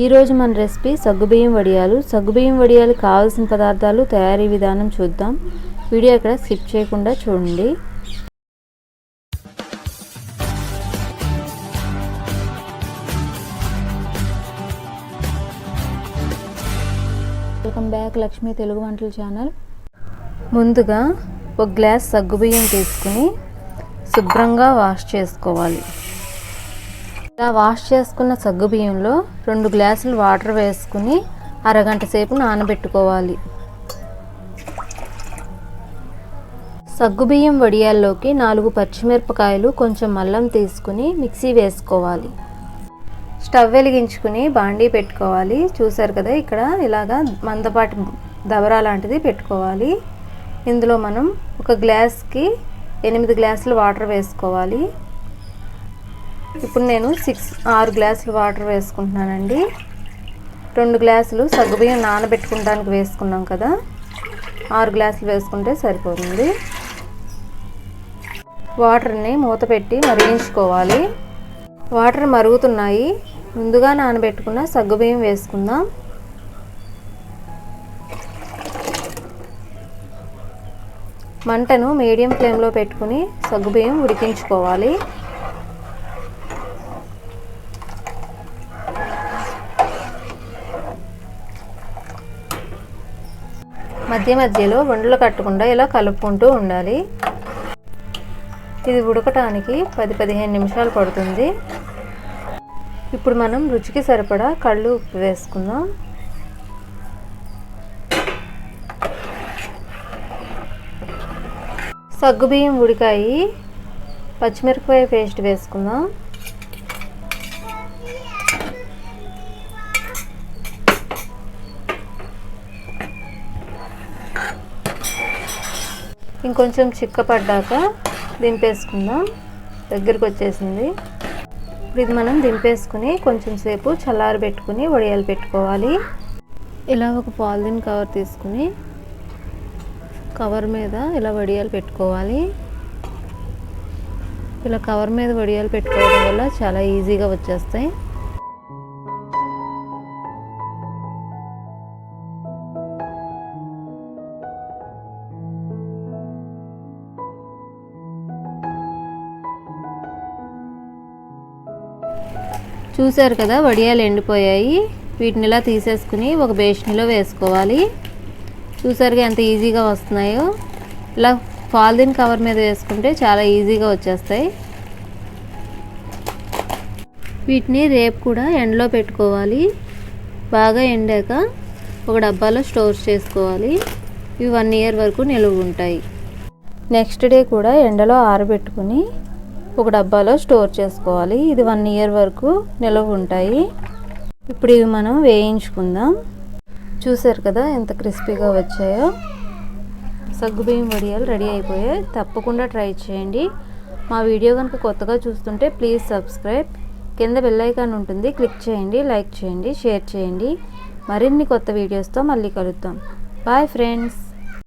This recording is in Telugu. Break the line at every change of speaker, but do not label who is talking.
ఈరోజు మన రెసిపీ సగ్గుబియ్యం వడియాలు. సగ్గుబియ్యం వడియాలు కావాల్సిన పదార్థాలు తయారీ విధానం చూద్దాం. వీడియో ఇక్కడ స్కిప్ చేయకుండా చూడండి. వెల్కమ్ బ్యాక్ లక్ష్మి తెలుగు వంటల ఛానల్. ముందుగా ఒక గ్లాస్ సగ్గుబియ్యం తీసుకుని శుభ్రంగా వాష్ చేసుకోవాలి. ఇలా వాష్ చేసుకున్న సగ్గుబియ్యంలో రెండు గ్లాసులు వాటర్ వేసుకుని అరగంట సేపు నానబెట్టుకోవాలి. సగ్గుబియ్యం వడియాల్లోకి నాలుగు పచ్చిమిరపకాయలు కొంచెం అల్లం తీసుకుని మిక్సీ వేసుకోవాలి. స్టవ్ వెలిగించుకుని బాండీ పెట్టుకోవాలి. చూసారు కదా ఇక్కడ ఇలాగా మందపాటి దబరా లాంటిది పెట్టుకోవాలి. ఇందులో మనం ఒక గ్లాస్కి ఎనిమిది గ్లాసులు వాటర్ వేసుకోవాలి. ఇప్పుడు నేను సిక్స్ ఆరు గ్లాసులు వాటర్ వేసుకుంటున్నానండి. రెండు గ్లాసులు సగ్గుబియ్యం నానబెట్టుకోవడానికి వేసుకున్నాం కదా. ఆరు గ్లాసులు వేసుకుంటే సరిపోతుంది. వాటర్ని మూత పెట్టి మరిగించుకోవాలి. వాటర్ మరుగుతున్నాయి. ముందుగా నానబెట్టుకున్న సగ్గుబియ్యం వేసుకుందాం. మంటను మీడియం ఫ్లేమ్లో పెట్టుకుని సగ్గుబియ్యం ఉడికించుకోవాలి. మధ్య మధ్యలో వండలు కట్టకుండా ఇలా కలుపుకుంటూ ఉండాలి. ఇది ఉడకటానికి పది పదిహేను నిమిషాలు పడుతుంది. ఇప్పుడు మనం రుచికి సరిపడా కళ్ళు ఉప్పు వేసుకుందాం. సగ్గుబియ్యం ఉడికాయి. పచ్చిమిరపకాయ పేస్ట్ వేసుకుందాం. ఇంకొంచెం చిక్కపడ్డాక దింపేసుకుందాం. దగ్గరికి వచ్చేసింది ఇప్పుడు ఇది మనం దింపేసుకుని కొంచెం సేపు చల్లారి పెట్టుకుని వడియాలు పెట్టుకోవాలి. ఇలా ఒక పాలిథిన్ కవర్ తీసుకుని కవర్ మీద ఇలా వడియాలు పెట్టుకోవాలి. ఇలా కవర్ మీద వడియాలు పెట్టుకోవడం వల్ల చాలా ఈజీగా వచ్చేస్తాయి. చూసారు కదా వడియాలు ఎండిపోయాయి. వీటిని ఇలా తీసేసుకుని ఒక బేషన్లో వేసుకోవాలి. చూసారుగా ఎంత ఈజీగా వస్తున్నాయో. ఇలా పాలిథిన్ కవర్ మీద వేసుకుంటే చాలా ఈజీగా వచ్చేస్తాయి. వీటిని రేపు కూడా ఎండలో పెట్టుకోవాలి. బాగా ఎండాక ఒక డబ్బాలో స్టోర్ చేసుకోవాలి. ఇవి వన్ ఇయర్ వరకు నిలువ ఉంటాయి. నెక్స్ట్ డే కూడా ఎండలో ఆరబెట్టుకుని ఒక డబ్బాలో స్టోర్ చేసుకోవాలి. ఇది వన్ ఇయర్ వరకు నిలవ ఉంటాయి. ఇప్పుడు ఇవి మనం వేయించుకుందాం. చూసారు కదా ఎంత క్రిస్పీగా వచ్చాయో? సగ్గుబియ్యం వడియాలు రెడీ అయిపోయాయి. తప్పకుండా ట్రై చేయండి. మా వీడియో కనుక కొత్తగా చూస్తుంటే ప్లీజ్ సబ్స్క్రైబ్. కింద బెల్లైకాన్ ఉంటుంది. క్లిక్ చేయండి లైక్ చేయండి షేర్ చేయండి. మరిన్ని కొత్త వీడియోస్తో మళ్ళీ కలుద్దాం. Bye friends.